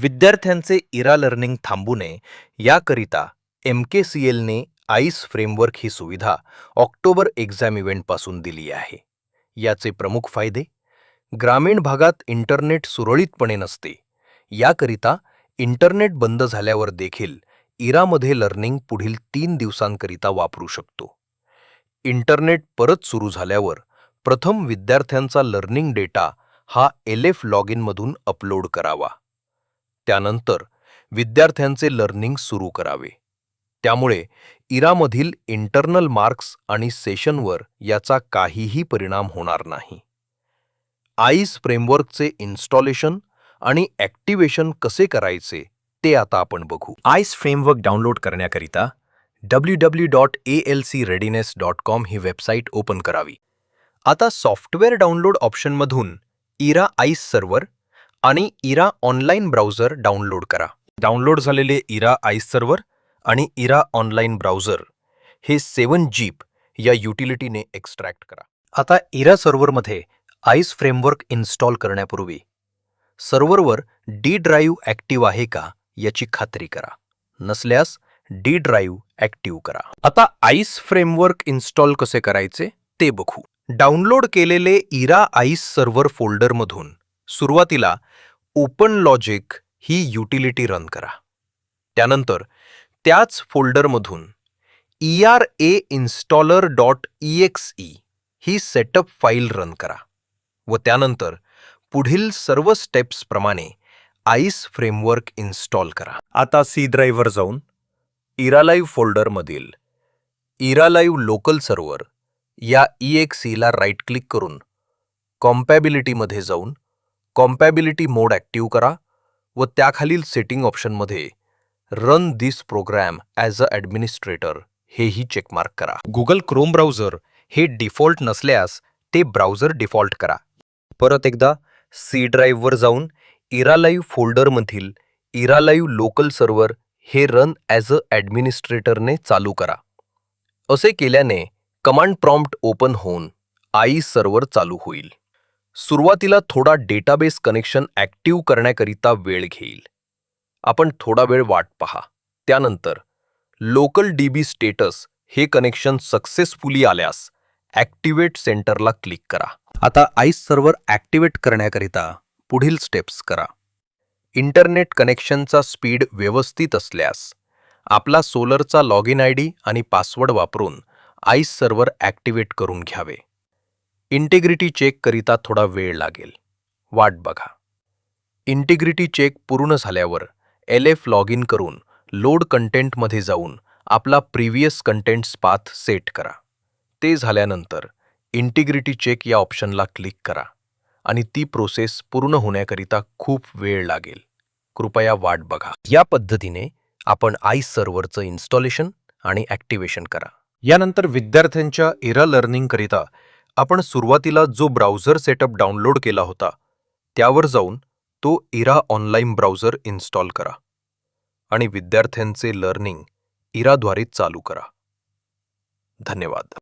विद्यार्थ्यांचे इरा लर्निंग थांबू नये. याकरिता एम के सी एलने आईस फ्रेमवर्क ही सुविधा ऑक्टोबर एक्झाम इव्हेंटपासून दिली आहे. याचे प्रमुख फायदे? ग्रामीण भागात इंटरनेट सुरळीतपणे नसते. याकरिता इंटरनेट बंद झाल्यावर देखील इरामध्ये लर्निंग पुढील तीन दिवसांकरिता वापरू शकतो. इंटरनेट परत सुरू झाल्यावर प्रथम विद्यार्थ्यांचा लर्निंग डेटा हा एल एफ लॉग इनमधून अपलोड करावा. त्यानंतर विद्यार्थ्यांचे लर्निंग सुरू करावे. त्यामुळे इरामधील इंटरनल मार्क्स आणि सेशनवर याचा काहीही परिणाम होणार नाही. आईस फ्रेमवर्कचे इन्स्टॉलेशन आणि ॲक्टिवेशन कसे करायचे ते आता आपण बघू. आईस फ्रेमवर्क डाउनलोड करण्याकरिता W W dot A L C readiness dot com he website open करावी. आता सॉफ्टवेअर डाउनलोड ऑप्शनमधून इरा आईस सर्व्हर आणि इरा ऑनलाईन ब्राउझर डाउनलोड करा. डाउनलोड झालेले इरा आईस सर्व्हर आणि इरा ऑनलाईन ब्राउझर हे सेवन जीप या युटिलिटीने एक्स्ट्रॅक्ट करा. आता इरा सर्व्हरमध्ये आईस फ्रेमवर्क इन्स्टॉल करण्यापूर्वी सर्व्हरवर डी ड्राईव्ह ॲक्टिव्ह आहे का याची खात्री करा. नसल्यास डी ड्राईव्ह ॲक्टिव्ह करा. आता आईस फ्रेमवर्क इन्स्टॉल कसे करायचे ते बघू. डाउनलोड केलेले इरा आईस सर्व्हर फोल्डरमधून सुरुवातीला ओपन लॉजिक ही युटिलिटी रन करा. त्यानंतर त्याच फोल्डरमधून E R A installer dot E X E he setup file run करा व त्यानंतर पुढील सर्व स्टेप्सप्रमाणे आईस फ्रेमवर्क इन्स्टॉल करा. आता सी ड्राईव्हवर जाऊन इरालाईव्ह फोल्डरमधील इरालाईव्ह लोकल सर्व्हर या ई एक्स ईला राईट क्लिक करून कॉम्पॅबिलिटीमध्ये जाऊन कॉम्पॅबिलिटी मोड ॲक्टिव्ह करा व त्याखालील सेटिंग ऑप्शनमध्ये run this program as a administrator हेही चेकमार्क करा. गुगल क्रोम ब्राउझर हे डिफॉल्ट नसल्यास ते ब्राउझर डिफॉल्ट करा. परत एकदा सी ड्राईव्हवर जाऊन इरालाईव्ह फोल्डरमधील इरालाईव्ह लोकल सर्व्हर हे रन ॲज अ ॲडमिनिस्ट्रेटरने चालू करा. असे केल्याने कमांड प्रॉम्प्ट ओपन होऊन आई सर्व्हर चालू होईल. सुरुवातीला थोडा डेटाबेस कनेक्शन ॲक्टिव्ह करण्याकरिता वेळ घेईल. आपण थोडा वेळ वाट पहा. त्यानंतर लोकल डी बी स्टेटस हे कनेक्शन सक्सेसफुली आल्यास ॲक्टिवेट सेंटरला क्लिक करा. आता आईस सर्व्हर ॲक्टिवेट करण्याकरिता पुढील स्टेप्स करा. इंटरनेट कनेक्शनचा स्पीड व्यवस्थित असल्यास आपला सोलरचा लॉग इन आय डी आणि पासवर्ड वापरून आईस सर्व्हर ॲक्टिवेट करून घ्यावे. इंटिग्रिटी चेक करिता थोडा वेळ लागेल. वाट बघा. इंटिग्रिटी चेक पूर्ण झाल्यावर एल एफ लॉग इन करून लोड कंटेंटमध्ये जाऊन आपला प्रिव्हियस कंटेंट्स पाथ सेट करा. ते झाल्यानंतर इंटिग्रिटी चेक या ऑप्शनला क्लिक करा आणि ती प्रोसेस पूर्ण होण्याकरिता खूप वेळ लागेल. कृपया वाट बघा. या पद्धतीने आपण आईस सर्व्हरचं इन्स्टॉलेशन आणि ॲक्टिवेशन करा. यानंतर विद्यार्थ्यांच्या इरा लर्निंगकरिता आपण सुरुवातीला जो ब्राउझर सेटअप डाउनलोड केला होता त्यावर जाऊन तो इरा ऑनलाईन ब्राउझर इन्स्टॉल करा आणि विद्यार्थ्यांचे लर्निंग इराद्वारे चालू करा. धन्यवाद.